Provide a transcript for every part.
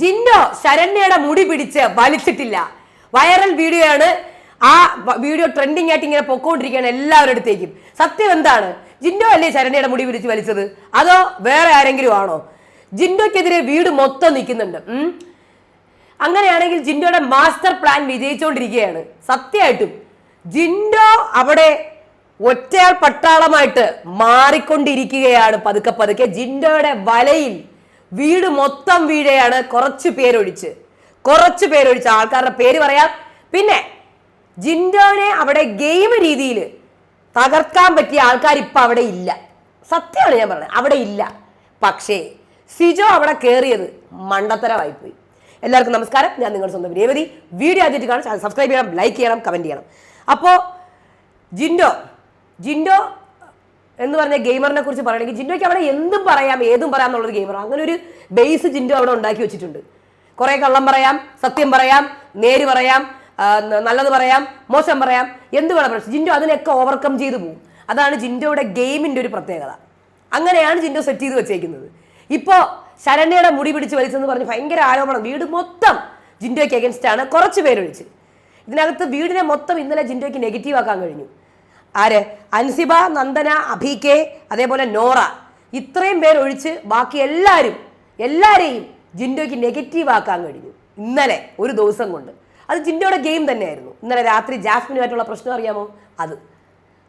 ജിൻഡോ ശരണ്യയുടെ മുടി പിടിച്ച് വലിച്ചിട്ടില്ല. Viral video ആണ് ആ വീഡിയോ ട്രെൻഡിങ് ആയിട്ട് ഇങ്ങനെ പൊക്കോണ്ടിരിക്കുകയാണ് എല്ലാവരുടെ അടുത്തേക്കും. സത്യം എന്താണ്? ജിൻഡോ അല്ലേ ശരണ്യയുടെ മുടി പിടിച്ച് വലിച്ചത്? അതോ വേറെ ആരെങ്കിലും ആണോ? ജിൻഡോക്കെതിരെ വീട് മൊത്തം നിൽക്കുന്നുണ്ട്. അങ്ങനെയാണെങ്കിൽ ജിൻഡോയുടെ മാസ്റ്റർ പ്ലാൻ വിജയിച്ചുകൊണ്ടിരിക്കുകയാണ് സത്യമായിട്ടും. ജിൻഡോ അവിടെ ഒറ്റയാൾ പട്ടാളമായിട്ട് മാറിക്കൊണ്ടിരിക്കുകയാണ് പതുക്കെ പതുക്കെ. ജിൻഡോയുടെ വലയിൽ വീട് മൊത്തം വീഴയാണ്. കുറച്ച് പേരൊഴിച്ച്. കുറച്ച് പേരൊഴിച്ച്. ആൾക്കാരുടെ പേര് പറയാം. പിന്നെ ജിൻഡോനെ അവിടെ ഗെയിം രീതിയിൽ തകർക്കാൻ പറ്റിയ ആൾക്കാർ ഇപ്പൊ അവിടെ ഇല്ല. സത്യമാണ് ഞാൻ പറഞ്ഞത്. അവിടെ ഇല്ല. പക്ഷേ സിജോ അവിടെ കയറിയത് മണ്ടത്തരമായിപ്പോയി. എല്ലാവർക്കും നമസ്കാരം. ഞാൻ നിങ്ങളുടെ സ്വന്തം രേവതി. വീഡിയോ ആദ്യമായിട്ട് കാണാൻ സബ്സ്ക്രൈബ് ചെയ്യണം ലൈക്ക് ചെയ്യണം കമന്റ് ചെയ്യണം. അപ്പോൾ ജിൻഡോ ജിൻഡോ എന്ന് പറഞ്ഞ ഗെയിമറിനെ കുറിച്ച് പറയുകയാണെങ്കിൽ ജിൻഡോയ്ക്ക് അവിടെ എന്തും പറയാം ഏതും പറയാം എന്നുള്ളൊരു ഗെയിമർ അങ്ങനെ ഒരു ബേസ് ജിൻഡോ അവിടെ ഉണ്ടാക്കി വെച്ചിട്ടുണ്ട്. കുറേ കള്ളം പറയാം സത്യം പറയാം നേര് പറയാം നല്ലത് പറയാം മോശം പറയാം എന്ത് വേണം പ്രശ്നം ജിൻഡോ അതിനൊക്കെ ഓവർകം ചെയ്തു പോകും. അതാണ് ജിൻഡോയുടെ ഗെയിമിന്റെ ഒരു പ്രത്യേകത. അങ്ങനെയാണ് ജിൻഡോ സെറ്റ് ചെയ്ത് വെച്ചേക്കുന്നത്. ഇപ്പോൾ ശരണ്യയുടെ മുടി പിടിച്ച് വലിച്ചെന്ന് പറഞ്ഞ് ഭയങ്കര ആരോപണം. വീട് മൊത്തം ജിൻഡോയ്ക്ക് അഗൻസ്റ്റ് ആണ്. കുറച്ച് പേരൊഴിച്ച്. ഇതിനകത്ത് വീടിനെ മൊത്തം ഇന്നലെ ജിൻഡോയ്ക്ക് നെഗറ്റീവ് ആക്കാൻ കഴിഞ്ഞു. ആര്? അൻസിബ നന്ദന അഭി കെ അതേപോലെ നോറ. ഇത്രയും പേരൊഴിച്ച് ബാക്കി എല്ലാവരും എല്ലാവരെയും ജിൻഡോയ്ക്ക് നെഗറ്റീവ് ആക്കാൻ കഴിഞ്ഞു. ഇന്നലെ ഒരു ദിവസം കൊണ്ട്. അത് ജിൻഡോയുടെ ഗെയിം തന്നെയായിരുന്നു. ഇന്നലെ രാത്രി ജാസ്മിനുമായിട്ടുള്ള പ്രശ്നം അറിയാമോ? അത്.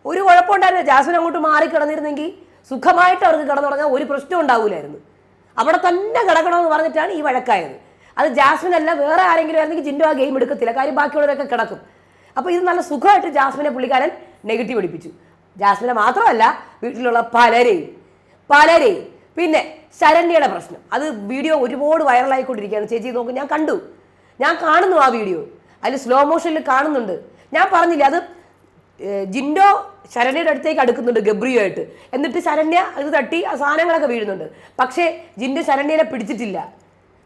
ഒരു കുഴപ്പമുണ്ടായിരുന്നില്ല. ജാസ്മിൻ അങ്ങോട്ട് മാറി കിടന്നിരുന്നെങ്കിൽ സുഖമായിട്ട് അവർക്ക് കിടന്നുറങ്ങാൻ ഒരു പ്രശ്നം ഉണ്ടാവില്ലായിരുന്നു അവിടെ തന്നെ കിടക്കണമെന്ന് പറഞ്ഞിട്ടാണ് ഈ വഴക്കായത്. അത് ജാസ്മിൻ അല്ല വേറെ ആരെങ്കിലും ആയിരുന്നെങ്കിൽ ജിൻഡോ ആ ഗെയിം എടുക്കത്തില്ല. കാര്യം ബാക്കിയുള്ളവരൊക്കെ കിടക്കും. അപ്പോൾ ഇത് നല്ല സുഖമായിട്ട് ജാസ്മിനെ പുള്ളിക്കാരൻ നെഗറ്റീവ് അടിപ്പിച്ചു ജാസ്മിനെ മാത്രമല്ല വീട്ടിലുള്ള പലരെയും പലരെയും. പിന്നെ ശരണ്യയുടെ പ്രശ്നം. അത് വീഡിയോ ഒരുപാട് വൈറലായിക്കൊണ്ടിരിക്കുകയാണ്. ചേച്ചി നോക്ക് ഞാൻ കണ്ടു. ഞാൻ കാണുന്നു ആ വീഡിയോ. അതിൽ സ്ലോ മോഷനിൽ കാണുന്നുണ്ട്. ഞാൻ പറഞ്ഞില്ല അത് ജിൻഡോ ശരണ്യയുടെ അടുത്തേക്ക് അടുക്കുന്നുണ്ട് ഗബ്രിയുമായിട്ട്. എന്നിട്ട് ശരണ്യ അത് തട്ടി ആ സാധനങ്ങളൊക്കെ വീഴുന്നുണ്ട്. പക്ഷേ ജിൻഡോ ശരണ്യനെ പിടിച്ചിട്ടില്ല.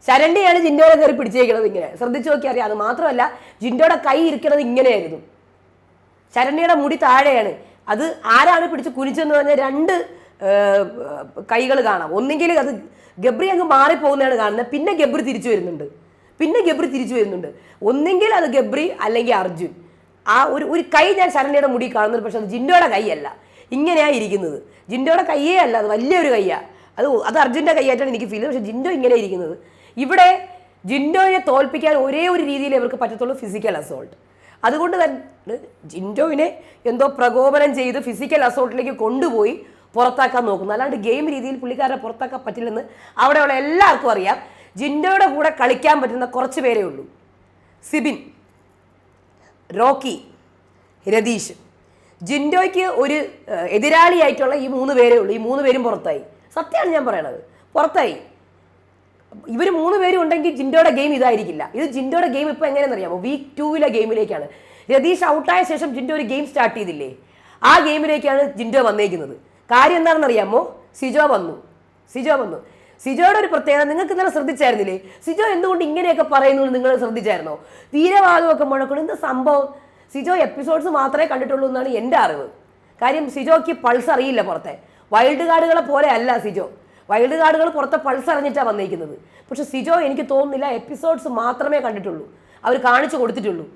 ശരണ്യയാണ് ജിൻഡോയെ കയറി പിടിച്ചേക്കുന്നത് ഇങ്ങനെ. ശ്രദ്ധിച്ചു നോക്കി അറിയാം. അത് മാത്രമല്ല ജിൻഡോയുടെ കൈ ഇരിക്കുന്നത് ഇങ്ങനെയായിരുന്നു. ശരണ്യയുടെ മുടി താഴെയാണ്. അത് ആരാണ് പിടിച്ച് കുനിച്ചെന്ന് പറഞ്ഞാൽ രണ്ട് കൈകൾ കാണാം. ഒന്നെങ്കിൽ അത് ഗബ്രി അങ്ങ് മാറിപ്പോകുന്നതാണ് കാണുന്നത്. പിന്നെ ഗബ്രി തിരിച്ചു വരുന്നുണ്ട്. പിന്നെ ഗബ്രി തിരിച്ചു വരുന്നുണ്ട്. ഒന്നെങ്കിൽ അത് ഗബ്രി അല്ലെങ്കിൽ അർജുൻ. ആ ഒരു ഒരു കൈ ഞാൻ ശരണ്യയുടെ മുടി കാണുന്നുണ്ട്. പക്ഷെ അത് ജിൻഡോയുടെ കൈയല്ല. ഇങ്ങനെയാണ് ഇരിക്കുന്നത്. ജിൻഡോയുടെ കൈയേ അല്ല. അത് വലിയൊരു കൈയാ. അത് അത് അർജുന്റെ കൈയായിട്ടാണ് എനിക്ക് ഫീൽ പക്ഷെ ജിൻഡോ ഇങ്ങനെ ഇരിക്കുന്നത്. ഇവിടെ ജിൻഡോയെ തോൽപ്പിക്കാൻ ഒരേ ഒരു രീതിയിൽ ഇവർക്ക് പറ്റത്തുള്ളൂ ഫിസിക്കൽ അസോൾട്ട് അതുകൊണ്ട് തന്നെ ജിൻഡോവിനെ എന്തോ പ്രകോപനം ചെയ്ത് ഫിസിക്കൽ അസോൾട്ടിലേക്ക് കൊണ്ടുപോയി പുറത്താക്കാൻ നോക്കുന്നു. അല്ലാണ്ട് ഗെയിം രീതിയിൽ പുള്ളിക്കാരെ പുറത്താക്കാൻ പറ്റില്ലെന്ന് അവിടെയുള്ള എല്ലാവർക്കും അറിയാം. ജിൻഡോയുടെ കൂടെ കളിക്കാൻ പറ്റുന്ന കുറച്ച് പേരേ ഉള്ളൂ. സിബിൻ റോക്കി രതീഷ്. ജിൻഡോയ്ക്ക് ഒരു എതിരാളിയായിട്ടുള്ള ഈ മൂന്ന് പേരേ ഉള്ളൂ. ഈ മൂന്ന് പേരും പുറത്തായി. സത്യമാണ് ഞാൻ പറയണത്. പുറത്തായി. ഇവർ മൂന്ന് പേരും ഉണ്ടെങ്കിൽ ജിൻഡോയുടെ ഗെയിം ഇതായിരിക്കില്ല. ഇത് ജിൻഡോയുടെ ഗെയിം ഇപ്പോൾ എങ്ങനെയാണെന്ന് അറിയാമോ? വീക്ക് ടൂവിലെ ഗെയിമിലേക്കാണ് രതീഷ് ഔട്ടായ ശേഷം ജിൻഡോ ഒരു ഗെയിം സ്റ്റാർട്ട് ചെയ്തില്ലേ? ആ ഗെയിമിലേക്കാണ് ജിൻഡോ വന്നേക്കുന്നത്. കാര്യം എന്താണെന്ന് അറിയാമോ? സിജോ വന്നു. സിജോ വന്നു. സിജോയുടെ ഒരു പ്രത്യേകത നിങ്ങൾക്ക് ഇന്നലെ ശ്രദ്ധിച്ചായിരുന്നില്ലേ? സിജോ എന്തുകൊണ്ട് ഇങ്ങനെയൊക്കെ പറയുന്നു നിങ്ങൾ ശ്രദ്ധിച്ചായിരുന്നോ? വീരവാദമൊക്കെ മുഴക്കണം എന്ത് സംഭവം? സിജോ എപ്പിസോഡ്സ് മാത്രമേ കണ്ടിട്ടുള്ളൂ എന്നാണ് എന്റെ അറിവ്. കാര്യം സിജോയ്ക്ക് പൾസ് അറിയില്ല പുറത്തെ. വൈൽഡ് കാർഡുകളെ പോലെ അല്ല സിജോ. വൈൽഡ് കാർഡുകൾ പുറത്തെ പൾസ് അറിഞ്ഞിട്ടാണ് വന്നിരിക്കുന്നത് പക്ഷെ സിജോ എനിക്ക് തോന്നുന്നില്ല എപ്പിസോഡ്സ് മാത്രമേ കണ്ടിട്ടുള്ളൂ. അവർ കാണിച്ചു കൊടുത്തിട്ടുള്ളൂ.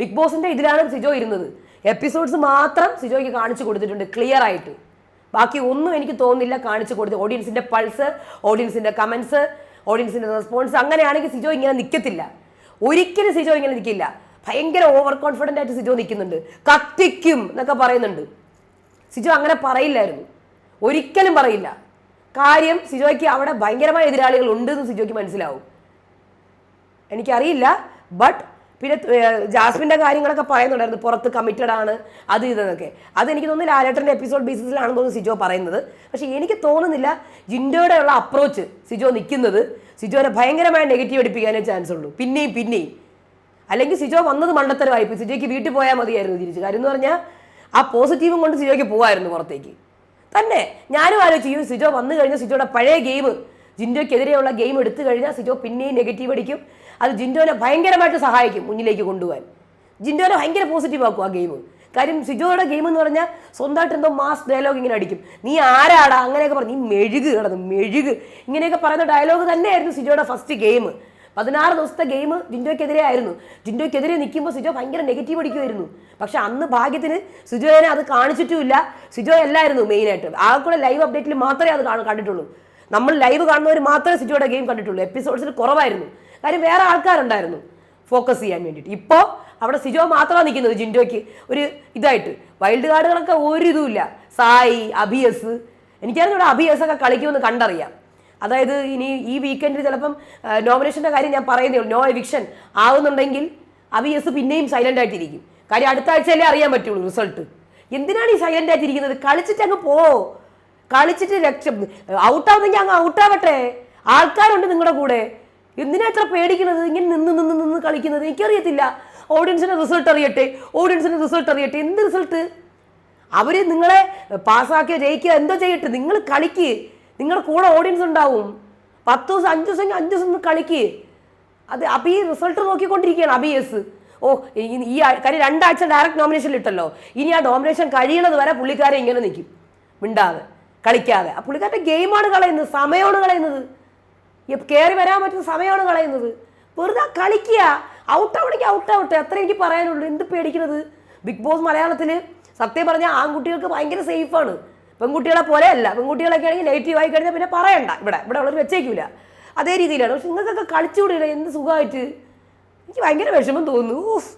ബിഗ് ബോസിന്റെ ഇതിലാണ് സിജോ ഇരുന്നത്. എപ്പിസോഡ്സ് മാത്രം സിജോയ്ക്ക് കാണിച്ചു കൊടുത്തിട്ടുണ്ട് ക്ലിയർ ആയിട്ട്. ബാക്കി ഒന്നും എനിക്ക് തോന്നുന്നില്ല കാണിച്ചു കൊടുത്ത് ഓഡിയൻസിന്റെ പൾസ് ഓഡിയൻസിന്റെ കമൻസ് ഓഡിയൻസിന്റെ റെസ്പോൺസ് അങ്ങനെയാണെങ്കിൽ സിജോ ഇങ്ങനെ നിൽക്കത്തില്ല ഒരിക്കലും സിജോ ഇങ്ങനെ നിൽക്കില്ല ഭയങ്കര ഓവർ കോൺഫിഡന്റ് ആയിട്ട് സിജോ നിൽക്കുന്നുണ്ട് കത്തിക്കും എന്നൊക്കെ പറയുന്നുണ്ട്. സിജോ അങ്ങനെ പറയില്ലായിരുന്നു. ഒരിക്കലും പറയില്ല. കാര്യം സിജോയ്ക്ക് അവിടെ ഭയങ്കരമായ എതിരാളികൾ ഉണ്ട് എന്ന് സിജോയ്ക്ക് മനസ്സിലാവും. എനിക്കറിയില്ല ബട്ട് പിന്നെ ജാസ്മിന്റെ കാര്യങ്ങളൊക്കെ പറയുന്നുണ്ടായിരുന്നു പുറത്ത് കമ്മിറ്റഡ് ആണ് അത് ഇതെന്നൊക്കെ. അത് എനിക്ക് തോന്നുന്നില്ല ലാലേട്ടന്റെ എപ്പിസോഡ് ബേസിസിലാണെന്ന് തോന്നുന്നു സിജോ പറയുന്നത്. പക്ഷേ എനിക്ക് തോന്നുന്നില്ല ജിൻഡോയുടെ ഉള്ള അപ്രോച്ച് സിജോ നിൽക്കുന്നത് സിജോനെ ഭയങ്കരമായ നെഗറ്റീവ് അടിപ്പിക്കാനേ ചാൻസ് ഉള്ളൂ. പിന്നെയും പിന്നെയും. അല്ലെങ്കിൽ സിജോ വന്നത് മണ്ടത്തരമായി സിജോയ്ക്ക് വീട്ടിൽ പോയാൽ മതിയായിരുന്നു തിരിച്ച്. കാര്യം എന്ന് പറഞ്ഞാൽ ആ പോസിറ്റീവും കൊണ്ട് സിജോയ്ക്ക് പോകായിരുന്നു പുറത്തേക്ക്. തന്നെ. ഞാനും ആലോചിച്ചു സിജോ വന്നു കഴിഞ്ഞാൽ സിജോയുടെ പഴയ ഗെയിം. ജിൻഡോയ്ക്കെതിരെയുള്ള ഗെയിം എടുത്തു കഴിഞ്ഞാൽ സിജോ പിന്നെയും നെഗറ്റീവ് അടിക്കും. അത് ജിൻഡോനെ ഭയങ്കരമായിട്ട് സഹായിക്കും മുന്നിലേക്ക് കൊണ്ടുപോകാൻ. ജിൻഡോനെ ഭയങ്കര പോസിറ്റീവ് ആക്കും ആ ഗെയിം. കാര്യം സിജോയുടെ ഗെയിം എന്ന് പറഞ്ഞാൽ സ്വന്തമായിട്ട് എന്തോ മാസ് ഡയലോഗ് ഇങ്ങനെ അടിക്കും. നീ ആരാടാ? അങ്ങനെയൊക്കെ പറഞ്ഞു നീ മെഴുക് കിടന്നു മെഴുക്. ഇങ്ങനെയൊക്കെ പറയുന്ന ഡയലോഗ് തന്നെയായിരുന്നു സിജോയുടെ ഫസ്റ്റ് ഗെയിം പതിനാറ് ദിവസത്തെ ഗെയിം ജിൻഡോയ്ക്കെതിരെ ആയിരുന്നു. ജിൻഡോയ്ക്കെതിരെ നിൽക്കുമ്പോൾ സിജോ ഭയങ്കര നെഗറ്റീവ് അടിക്കുമായിരുന്നു പക്ഷെ അന്ന് ഭാഗ്യത്തിന് സിജോയെ അത് കാണിച്ചിട്ടുമില്ല. സിജോ അല്ലായിരുന്നു മെയിനായിട്ട് ആ ലൈവ് അപ്ഡേറ്റിൽ മാത്രമേ അത് കാണ- കണ്ടിട്ടുള്ളൂ. നമ്മൾ ലൈവ് കാണുന്നവർ മാത്രമേ സിജോയുടെ ഗെയിം കണ്ടിട്ടുള്ളൂ. എപ്പിസോഡ്സിൽ കുറവായിരുന്നു. കാര്യം വേറെ ആൾക്കാരുണ്ടായിരുന്നു ഫോക്കസ് ചെയ്യാൻ വേണ്ടിയിട്ട്. ഇപ്പോൾ അവിടെ സിജോ മാത്രമാണ് നിൽക്കുന്നത് ജിൻഡോയ്ക്ക്. ഒരു ഇതായിട്ട്. വൈൽഡ് കാർഡുകളൊക്കെ ഒരു ഇതുമില്ല. സായി അഭിയസ്. എനിക്കറിയാം അബിയസ് ഒക്കെ കളിക്കുമെന്ന് കണ്ടറിയാം. അതായത് ഇനി ഈ വീക്കെൻഡിൽ ചിലപ്പം നോമിനേഷന്റെ കാര്യം ഞാൻ പറയുന്നേ ഉള്ളൂ. നോ എവിക്ഷൻ ആവുന്നുണ്ടെങ്കിൽ അവി എസ് പിന്നെയും സൈലന്റ് ആയിട്ടിരിക്കും. കാര്യം അടുത്ത ആഴ്ചയല്ലേ അറിയാൻ പറ്റുള്ളൂ റിസൾട്ട് എന്തിനാണ് ഈ സൈലന്റ് ആയിട്ടിരിക്കുന്നത്? കളിച്ചിട്ട് അങ്ങ് പോ. കളിച്ചിട്ട് രക്ഷ ഔട്ടാവുന്നെങ്കിൽ അങ്ങ് ഔട്ടാവട്ടെ ആൾക്കാരുണ്ട് നിങ്ങളുടെ കൂടെ. എന്തിനാ ഇത്ര പേടിക്കുന്നത്? ഇങ്ങനെ നിന്ന് നിന്ന് നിന്ന് കളിക്കുന്നത്? എനിക്കറിയത്തില്ല. ഓഡിയൻസിന്റെ റിസൾട്ട് അറിയട്ടെ. ഓഡിയൻസിന്റെ റിസൾട്ട് അറിയട്ടെ. എന്ത് റിസൾട്ട് അവർ നിങ്ങളെ പാസ്സാക്കിയോ ജയിക്കുക എന്തോ ചെയ്യട്ടെ. നിങ്ങൾ കളിക്ക്. നിങ്ങളുടെ കൂടെ ഓഡിയൻസ് ഉണ്ടാവും. പത്ത് ദിവസം അഞ്ച് ദിവസം അഞ്ച് ദിവസം കളിക്ക്. അത് അപ്പം ഈ റിസൾട്ട് നോക്കിക്കൊണ്ടിരിക്കുകയാണ് അബിയസ് ഓ ഈ- കാര്യം രണ്ടാഴ്ച ഡയറക്റ്റ് നോമിനേഷനിൽ ഇട്ടല്ലോ. ഇനി ആ നോമിനേഷൻ കഴിയണത് വരെ പുള്ളിക്കാരെ ഇങ്ങനെ നിൽക്കും മിണ്ടാതെ കളിക്കാതെ. ആ പുള്ളിക്കാരുടെ ഗെയിമാണ് കളയുന്നത് സമയമാണ് കളയുന്നത്. കയറി വരാൻ പറ്റുന്ന സമയമാണ് കളയുന്നത്. വെറുതെ കളിക്കുക. ഔട്ട് ആവണമെങ്കിൽ ഔട്ട് ആവട്ടെ. അത്ര എനിക്ക് പറയാനുള്ളൂ. എന്ത് പേടിക്കുന്നത് ബിഗ് ബോസ് മലയാളത്തിൽ സത്യം പറഞ്ഞാൽ ആൺകുട്ടികൾക്ക് ഭയങ്കര സേഫാണ് പെൺകുട്ടികളെ പോലെ അല്ല പെൺകുട്ടികളൊക്കെ ആണെങ്കിൽ നെഗറ്റീവ് ആയി കഴിഞ്ഞാൽ പിന്നെ പറയണ്ട. ഇവിടെ ഇവിടെ ഉള്ളവർ വെച്ചേക്കില്ല അതേ രീതിയിലാണ്. പക്ഷെ നിങ്ങൾക്കൊക്കെ കളിച്ചുകൂടിയില്ല? എന്ത് സുഖമായിട്ട്? എനിക്ക് ഭയങ്കര വിഷമം തോന്നുന്നു. ഊഫ്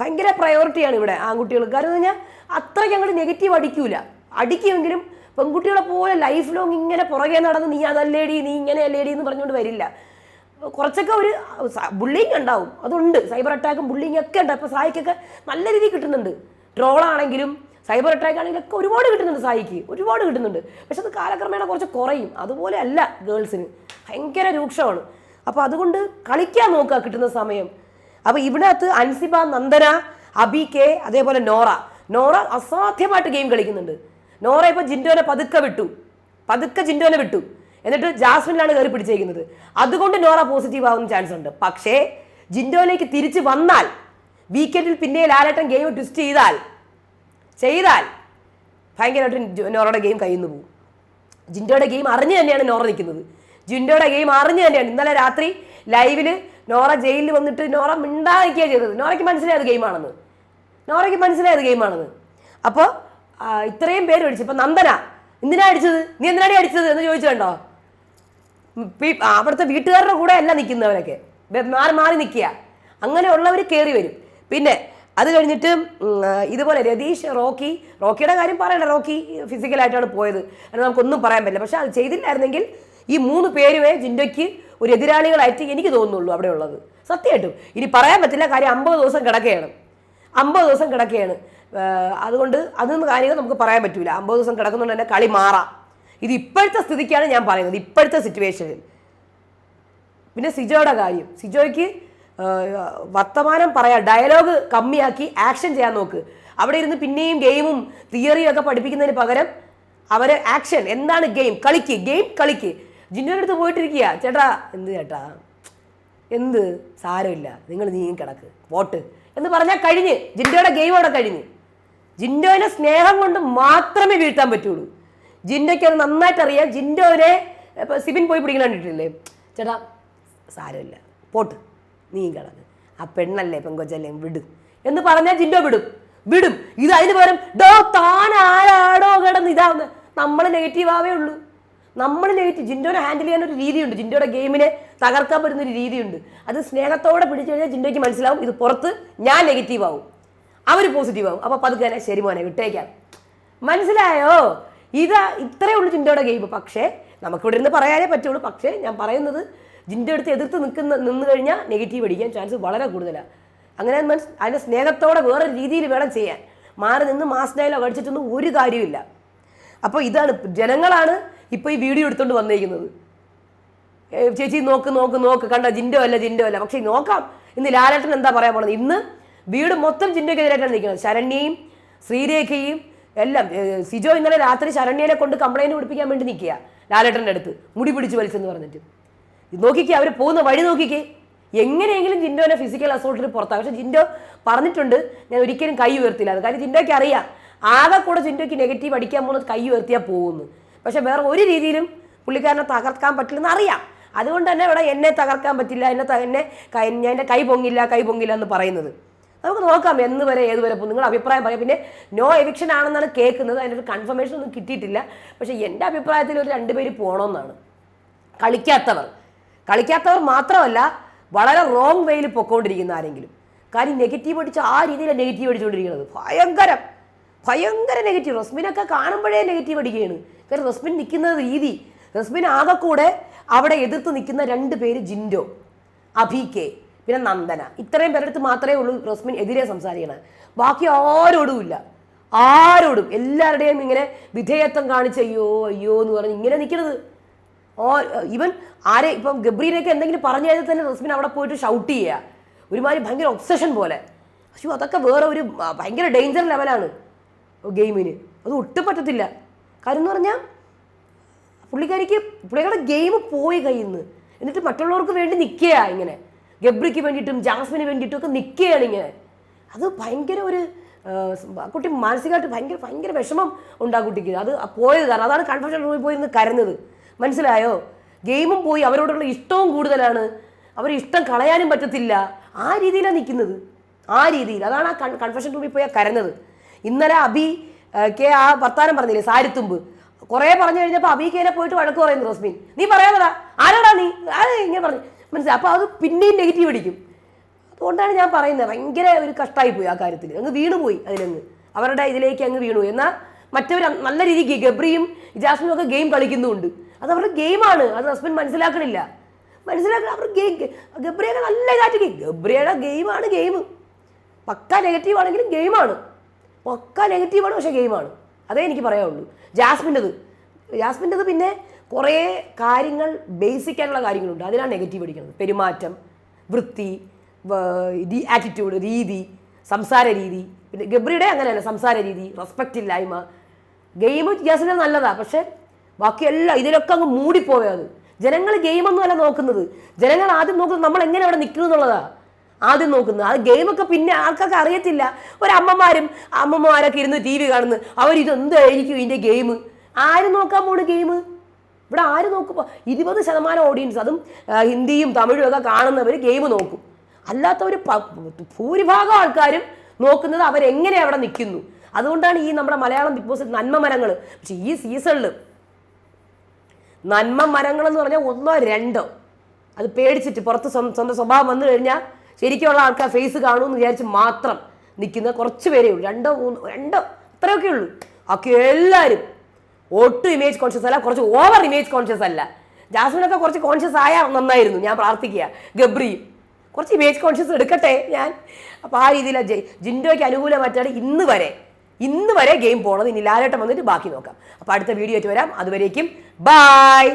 ഭയങ്കര പ്രയോറിറ്റിയാണ് ഇവിടെ ആൺകുട്ടികൾ കാരണം എന്ന് പറഞ്ഞാൽ അത്രയ്ക്ക് അങ്ങോട്ട് നെഗറ്റീവ് അടിക്കൂല. അടിക്കുമെങ്കിലും പെൺകുട്ടികളെ പോലെ ലൈഫ് ലോങ് ഇങ്ങനെ പുറകെ നടന്ന് നീ അതല്ലേടി നീ ഇങ്ങനെ അല്ലേടി എന്ന് പറഞ്ഞുകൊണ്ട് വരില്ല. കുറച്ചൊക്കെ ഒരു ബുള്ളിങ് ഉണ്ടാവും. അതുണ്ട്. സൈബർ അറ്റാക്കും ബുള്ളിങ് ഒക്കെ ഉണ്ട്. അപ്പോൾ സായിക്കൊക്കെ നല്ല രീതിയിൽ കിട്ടുന്നുണ്ട്. ട്രോളാണെങ്കിലും സൈബർ അറ്റാക്ക് ആണെങ്കിലൊക്കെ ഒരുപാട് കിട്ടുന്നുണ്ട് സായിക്ക് ഒരുപാട് കിട്ടുന്നുണ്ട്. പക്ഷെ അത് കാലക്രമേണ കുറച്ച് കുറയും. അതുപോലെ അല്ല ഗേൾസിന്. ഭയങ്കര രൂക്ഷമാണ്. അപ്പോൾ അതുകൊണ്ട് കളിക്കാൻ നോക്കുക കിട്ടുന്ന സമയം. അപ്പോൾ ഇതിനകത്ത് അൻസിബ നന്ദന അബി കെ അതേപോലെ നോറ. നോറ അസാധ്യമായിട്ട് ഗെയിം കളിക്കുന്നുണ്ട്. നോറ ഇപ്പോൾ ജിൻഡോനെ പതുക്കെ വിട്ടു. പതുക്കെ ജിൻഡോനെ വിട്ടു. എന്നിട്ട് ജാസ്മിനിലാണ് കയറി പിടിച്ചേക്കുന്നത്. അതുകൊണ്ട് നോറ പോസിറ്റീവ് ആവുന്ന ചാൻസ് ഉണ്ട്. പക്ഷേ ജിൻഡോയിലേക്ക് തിരിച്ച് വന്നാൽ വീക്കെൻഡിൽ പിന്നെ ലാലേട്ടൻ ഗെയിം ട്വിസ്റ്റ് ചെയ്താൽ ചെയ്താൽ ഭയങ്കരമായിട്ട് നോറയുടെ ഗെയിം കയ്യിൽ പോകും. ജിൻഡോയുടെ ഗെയിം അറിഞ്ഞു തന്നെയാണ് നോറ നിൽക്കുന്നത്. ജിൻഡോയുടെ ഗെയിം അറിഞ്ഞു തന്നെയാണ്. ഇന്നലെ രാത്രി ലൈവിൽ നോറ ജയിലിൽ വന്നിട്ട് നോറ മിണ്ടാതിരിക്കുകയാണ് ചെയ്തത്. നോറയ്ക്ക് മനസ്സിലായത് ഗെയിമാണെന്ന് നോറയ്ക്ക് മനസ്സിലായത് ഗെയിമാണെന്ന് അപ്പോൾ ഇത്രയും പേര് അടിച്ചു. ഇപ്പം നന്ദന എന്തിനാ അടിച്ചത്? നീ എന്തിനാണ് അടിച്ചത് എന്ന് ചോദിച്ചു കണ്ടോ? അവിടുത്തെ വീട്ടുകാരുടെ കൂടെ അല്ല നിൽക്കുന്നവരൊക്കെ. മാറി മാറി നിൽക്കുക. അങ്ങനെയുള്ളവർ കയറി വരും. പിന്നെ അത് കഴിഞ്ഞിട്ട് ഇതുപോലെ രതീഷ് റോക്കി റോക്കിയുടെ കാര്യം പറയണ്ട. റോക്കി ഫിസിക്കലായിട്ടാണ് പോയത്. അത് നമുക്കൊന്നും പറയാൻ പറ്റില്ല. പക്ഷെ അത് ചെയ്തില്ലായിരുന്നെങ്കിൽ ഈ മൂന്ന് പേരുമേ ജിൻഡോയ്ക്ക് ഒരു എതിരാളികളായിട്ട് എനിക്ക് തോന്നുന്നുള്ളൂ അവിടെ ഉള്ളത്. സത്യമായിട്ടും. ഇനി പറയാൻ പറ്റില്ല. കാര്യം അമ്പത് ദിവസം കിടക്കുകയാണ്. അമ്പത് ദിവസം കിടക്കുകയാണ്. അതുകൊണ്ട് അതൊന്നും കാര്യങ്ങൾ നമുക്ക് പറയാൻ പറ്റില്ല അമ്പത് ദിവസം കിടക്കുന്നുണ്ട് തന്നെ കളി മാറാം. ഇത് ഇപ്പോഴത്തെ സ്ഥിതിക്കാണ് ഞാൻ പറയുന്നത്. ഇപ്പോഴത്തെ സിറ്റുവേഷനിൽ പിന്നെ സിജോയുടെ കാര്യം. സിജോയ്ക്ക് വർത്തമാനം പറയാ ഡയലോഗ് കമ്മിയാക്കി ആക്ഷൻ ചെയ്യാൻ നോക്ക്. അവിടെ ഇരുന്ന് പിന്നെയും ഗെയിമും തിയറിയും ഒക്കെ പഠിപ്പിക്കുന്നതിന് പകരം അവർ ആക്ഷൻ എന്താണ് ഗെയിം? കളിക്ക് ഗെയിം കളിക്ക്. ജിന്നുവിന്റെ അടുത്ത് പോയിട്ടിരിക്കുക ചേട്ടാ എന്ത് ചേട്ടാ? എന്ത്? സാരമില്ല. നിങ്ങൾ നീങ്ങി കിടക്ക്. വോട്ട്. എന്ന് പറഞ്ഞാൽ കഴിഞ്ഞ്. ജിൻഡോയുടെ ഗെയിം അവിടെ കഴിഞ്ഞ്. ജിൻഡോനെ സ്നേഹം കൊണ്ട് മാത്രമേ വീഴ്ത്താൻ പറ്റുള്ളൂ. ജിൻഡോയ്ക്ക് അത് നന്നായിട്ട് അറിയാം. ജിൻഡോനെ സിബിൻ പോയി പിടിക്കണം കണ്ടിട്ടില്ലേ? ചേട്ടാ സാരമില്ല. പോട്ട് നീ കളഞ്ഞു ആ പെണ്ണല്ലേ പെങ്കൊച്ചല്ലേ? വിടും. എന്ന് പറഞ്ഞാൽ ജിൻഡോ വിടും. വിടും. ഇത് അതിന് പകരം ഡോ താൻ ആരാടോ കിടന്ന് ഇതാവുന്ന നമ്മൾ നെഗറ്റീവ് ആവേ ഉള്ളൂ. നമ്മൾ നെഗറ്റീവ് ജിൻഡോനെ ഹാൻഡിൽ ചെയ്യാൻ ഒരു രീതിയുണ്ട്. ജിൻഡോയുടെ ഗെയിമിനെ തകർക്കാൻ പറ്റുന്ന ഒരു രീതിയുണ്ട്. അത് സ്നേഹത്തോടെ പിടിച്ചു കഴിഞ്ഞാൽ ജിൻഡോയ്ക്ക് മനസ്സിലാവും ഇത് പുറത്ത് ഞാൻ നെഗറ്റീവ് ആവും. അവർ പോസിറ്റീവ് ആവും. അപ്പോൾ പതുക്കെ തന്നെ ശരി മോനെ വിട്ടേക്കാം. മനസ്സിലായോ? ഇതാ ഇത്രയേ ഉള്ളൂ ജിൻഡോയുടെ ഗെയിം പക്ഷേ നമുക്കിവിടെ ഇരുന്ന് പറയാനേ പറ്റുള്ളൂ. പക്ഷേ ഞാൻ പറയുന്നത് ജിൻഡോ അടുത്ത് എതിർത്ത് നിൽക്കുന്ന നിന്ന് കഴിഞ്ഞാൽ നെഗറ്റീവ് അടിക്കാൻ ചാൻസ് വളരെ കൂടുതലാണ് അങ്ങനെ മനസ് അതിന്റെ സ്നേഹത്തോടെ വേറെ രീതിയിൽ വേണം ചെയ്യാൻ. മാറി നിന്ന് മാസ് ഡയലോഗ് അടിച്ചിട്ടൊന്നും ഒരു കാര്യമില്ല അപ്പോൾ ഇതാണ് ജനങ്ങളാണ് ഇപ്പോൾ ഈ വീഡിയോ എടുത്തുകൊണ്ട് വന്നിരിക്കുന്നത് ചേച്ചി നോക്ക് നോക്ക് നോക്ക്. കണ്ട ജിൻഡോ അല്ല ജിൻഡോ അല്ല. പക്ഷേ നോക്കാം. ഇന്ന് ലാലേട്ടൻ എന്താ പറയാൻ പോണത്? ഇന്ന് വീട് മൊത്തം ജിന്റെക്കെതിരായിട്ടാണ് നിൽക്കുന്നത്. ശരണ്യയും ശ്രീരേഖയും എല്ലാം. സിജോ ഇന്നലെ രാത്രി ശരണ്യനെ കൊണ്ട് കംപ്ലൈന്റ് പിടിപ്പിക്കാൻ വേണ്ടി നിൽക്കുക ലാലേട്ടന്റെ അടുത്ത്. മുടി പിടിച്ച് വലിച്ചെന്ന് പറഞ്ഞിട്ട്. നോക്കിക്കേ അവർ പോകുന്ന വഴി നോക്കിക്കേ. എങ്ങനെയെങ്കിലും ജിൻഡോനെ ഫിസിക്കൽ അസോൾട്ടിൽ പുറത്താകും പക്ഷേ ജിൻഡോ പറഞ്ഞിട്ടുണ്ട് ഞാൻ ഒരിക്കലും കൈ ഉയർത്തില്ല. അത് കാര്യം ജിൻഡോയ്ക്ക് അറിയാം. ആകെ കൂടെ ജിൻഡോയ്ക്ക് നെഗറ്റീവ് അടിക്കാൻ പോകുന്നത് കൈ ഉയർത്തിയാൽ പോകുന്നു. പക്ഷെ വേറെ ഒരു രീതിയിലും പുള്ളിക്കാരനെ തകർക്കാൻ പറ്റില്ലെന്ന് അറിയാം. അതുകൊണ്ട് തന്നെ ഇവിടെ എന്നെ തകർക്കാൻ പറ്റില്ല എന്നെ എന്നെ ഞാൻ എന്റെ കൈ പൊങ്ങില്ല കൈ പൊങ്ങില്ല എന്ന് പറയുന്നത്. നമുക്ക് നോക്കാം എന്ന് വരെ ഏത് വരെ പോകും. നിങ്ങളുടെ അഭിപ്രായം പറയാം. പിന്നെ നോ എവിക്ഷൻ ആണെന്നാണ് കേൾക്കുന്നത്. ഒരു കൺഫർമേഷൻ ഒന്നും കിട്ടിയിട്ടില്ല. പക്ഷേ എന്റെ അഭിപ്രായത്തിൽ ഒരു രണ്ടുപേര് പോകണമെന്നാണ് കളിക്കാത്തവർ. കളിക്കാത്തവർ മാത്രമല്ല വളരെ റോങ് വേയിൽ പൊക്കോണ്ടിരിക്കുന്ന ആരെങ്കിലും. കാര്യം നെഗറ്റീവ് അടിച്ച് ആ രീതിയിലാണ് നെഗറ്റീവ് അടിച്ചുകൊണ്ടിരിക്കുന്നത് ഭയങ്കരം. ഭയങ്കര നെഗറ്റീവ് റസ്മിനൊക്കെ കാണുമ്പോഴേ നെഗറ്റീവ് അടിക്കുകയാണ്. കാരണം റസ്മിൻ നിൽക്കുന്ന രീതി റസ്മിൻ ആകെ കൂടെ അവിടെ എതിർത്ത് നിൽക്കുന്ന രണ്ട് പേര് ജിൻഡോ അഭി കെ പിന്നെ നന്ദന. ഇത്രയും പേരെടുത്ത് മാത്രമേ ഉള്ളൂ റസ്മിൻ എതിരെ സംസാരിക്കണത്. ബാക്കി ആരോടും ഇല്ല. ആരോടും. എല്ലാവരുടെയും ഇങ്ങനെ വിധേയത്വം കാണിച്ച് അയ്യോ അയ്യോ എന്ന് പറഞ്ഞ് ഇങ്ങനെ നിൽക്കുന്നത് ഓ ഇവൻ ആരെ ഇപ്പം ഗബ്രീനൊക്കെ എന്തെങ്കിലും പറഞ്ഞു കഴിഞ്ഞാൽ തന്നെ റസ്മിൻ അവിടെ പോയിട്ട് ഷൗട്ട് ചെയ്യുക. ഒരുമാതിരി ഭയങ്കര ഒബ്സഷൻ പോലെ. പക്ഷേ അതൊക്കെ വേറെ ഒരു ഭയങ്കര ഡേഞ്ചർ ലെവലാണ് ഗെയിമിന് അത് ഒട്ടും പറ്റത്തില്ല. കാര്യം എന്ന് പറഞ്ഞാൽ പുള്ളിക്കാരിക്ക് പുള്ളിക്കാരുടെ ഗെയിം പോയി കയ്യിൽ എന്നിട്ട് മറ്റുള്ളവർക്ക് വേണ്ടി നിൽക്കുക ഇങ്ങനെ. ഗബ്രിക്ക് വേണ്ടിയിട്ടും ജാസ്മിന് വേണ്ടിയിട്ടും ഒക്കെ നിൽക്കുകയാണ് ഇങ്ങനെ. അത് ഭയങ്കര ഒരു കുട്ടി മാനസികമായിട്ട് ഭയങ്കര ഭയങ്കര വിഷമം ഉണ്ടാകും കുട്ടിക്ക്. അത് പോയത് കാരണം അതാണ് കൺഫ്യൂഷൻ റൂമിൽ പോയിരുന്ന് കരഞ്ഞത്. മനസ്സിലായോ? ഗെയിമും പോയി അവരോടുള്ള ഇഷ്ടവും കൂടുതലാണ്. അവർ ഇഷ്ടം കളയാനും പറ്റത്തില്ല. ആ രീതിയിലാണ് നിൽക്കുന്നത് ആ രീതിയിൽ. അതാണ് ആ കൺഫെഷൻ റൂമിൽ പോയി കരഞ്ഞത്. ഇന്നലെ അബി കെ ആ വർത്താനം പറഞ്ഞില്ലേ സാരിത്തുമ്പ്? കുറേ പറഞ്ഞു കഴിഞ്ഞപ്പോൾ അബി കേനെ പോയിട്ട് വഴക്ക് പറയുന്നു റോസ്മിൻ. നീ പറയാതടാ. ആരോടാ നീ? അത് ഇങ്ങനെ പറഞ്ഞു. മനസ്സിലായി അപ്പോൾ അത് പിന്നെയും നെഗറ്റീവ് അടിക്കും. അതുകൊണ്ടാണ് ഞാൻ പറയുന്നത്. ഭയങ്കര ഒരു കഷ്ടമായി പോയി ആ കാര്യത്തിൽ അങ്ങ് വീണുപോയി അതിലങ്ങ്. അവരുടെ ഇതിലേക്ക് അങ്ങ് വീണു എന്നാൽ മറ്റവർ നല്ല രീതിക്ക് ഗബ്രിയും ജാസ്മിനും ഒക്കെ ഗെയിം കളിക്കുന്നുമുണ്ട്. അത് അവരുടെ ഗെയിമാണ്. അത് ഹസ്ബൻഡ് മനസ്സിലാക്കണില്ല. മനസ്സിലാക്കണം അവർ ഗെയിം ഗബ്രിയൊക്കെ നല്ല കാറ്റ് ഗെയിം. ഗബ്രിയുടെ ഗെയിമാണ് ഗെയിം. പക്ക നെഗറ്റീവ് ആണെങ്കിലും ഗെയിമാണ്. പക്ക നെഗറ്റീവാണ് പക്ഷേ ഗെയിമാണ്. അതേ എനിക്ക് പറയാനുള്ളൂ. ജാസ്മിന്റെത്. ജാസ്മിന്റെത് പിന്നെ കുറേ കാര്യങ്ങൾ ബേസിക് കാര്യങ്ങളുണ്ട്. അതിനാണ് നെഗറ്റീവ് അടിക്കുന്നത്. പെരുമാറ്റം വൃത്തി ആറ്റിറ്റ്യൂഡ് രീതി സംസാര രീതി. പിന്നെ ഗബ്രിയുടെ അങ്ങനെയല്ല സംസാര രീതി റെസ്പെക്റ്റ് ഇല്ലായ്മ. ഗെയിം ജാസ്മിന്റെ നല്ലതാണ് പക്ഷേ ബാക്കിയെല്ലാം ഇതിലൊക്കെ അങ്ങ് മൂടിപ്പോയത് ജനങ്ങൾ ഗെയിമൊന്നും അല്ല നോക്കുന്നത്. ജനങ്ങൾ ആദ്യം നോക്കുന്നത് നമ്മൾ എങ്ങനെ അവിടെ നിൽക്കുന്നു എന്നുള്ളതാ. ആദ്യം നോക്കുന്നത്. അത് ഗെയിമൊക്കെ പിന്നെ ആൾക്കാർക്ക് അറിയത്തില്ല. ഒരമ്മമാരും അമ്മമാരൊക്കെ ഇരുന്ന് ടി വി കാണുന്നു. അവരിതെന്തായിരിക്കും ഇതിന്റെ ഗെയിം ആര് നോക്കാൻ പോണ് ഗെയിം ഇവിടെ ആര് നോക്കുമ്പോൾ ഇരുപത് ശതമാനം ഓഡിയൻസ് അതും ഹിന്ദിയും തമിഴും ഒക്കെ കാണുന്നവർ ഗെയിം നോക്കും. അല്ലാത്തവർ ഭൂരിഭാഗം ആൾക്കാരും നോക്കുന്നത് അവരെങ്ങനെ അവിടെ നിൽക്കുന്നു? അതുകൊണ്ടാണ് ഈ നമ്മുടെ മലയാളം ബിഗ് ബോസ് നന്മ മരങ്ങൾ പക്ഷേ ഈ സീസണിൽ നന്മ മരങ്ങൾ എന്ന് പറഞ്ഞാൽ ഒന്നോ രണ്ടോ. അത് പേടിച്ചിട്ട് പുറത്ത് സ്വന്തം സ്വഭാവം വന്നു കഴിഞ്ഞാൽ ശരിക്കുള്ള ആൾക്കാർ ഫേസ് കാണുമെന്ന് വിചാരിച്ച് മാത്രം നിൽക്കുന്ന കുറച്ച് പേരേ ഉള്ളൂ. രണ്ടോ മൂന്നോ രണ്ടോ അത്രയൊക്കെ ഉള്ളൂ. ഒക്കെ എല്ലാവരും ഒട്ടും ഇമേജ് കോൺഷ്യസ് അല്ല കുറച്ച് ഓവർ ഇമേജ് കോൺഷ്യസ് അല്ല. ജാസ്മിനൊക്കെ കുറച്ച് കോൺഷ്യസ് ആയാൽ നന്നായിരുന്നു ഞാൻ പ്രാർത്ഥിക്കുക. ഗബ്രി കുറച്ച് ഇമേജ് കോൺഷ്യസ് എടുക്കട്ടെ ഞാൻ? അപ്പോൾ ആ രീതിയിലാണ് ജിൻഡോയ്ക്ക് അനുകൂലമായിട്ടാണ് ഇന്ന് വരെ ഇന്ന് വരെ ഗെയിം പോണത് ഇനി ലാലേട്ടം വന്നിട്ട് ബാക്കി നോക്കാം. അപ്പോൾ അടുത്ത വീഡിയോ ആയിട്ട് വരാം. അതുവരേക്കും ബായ്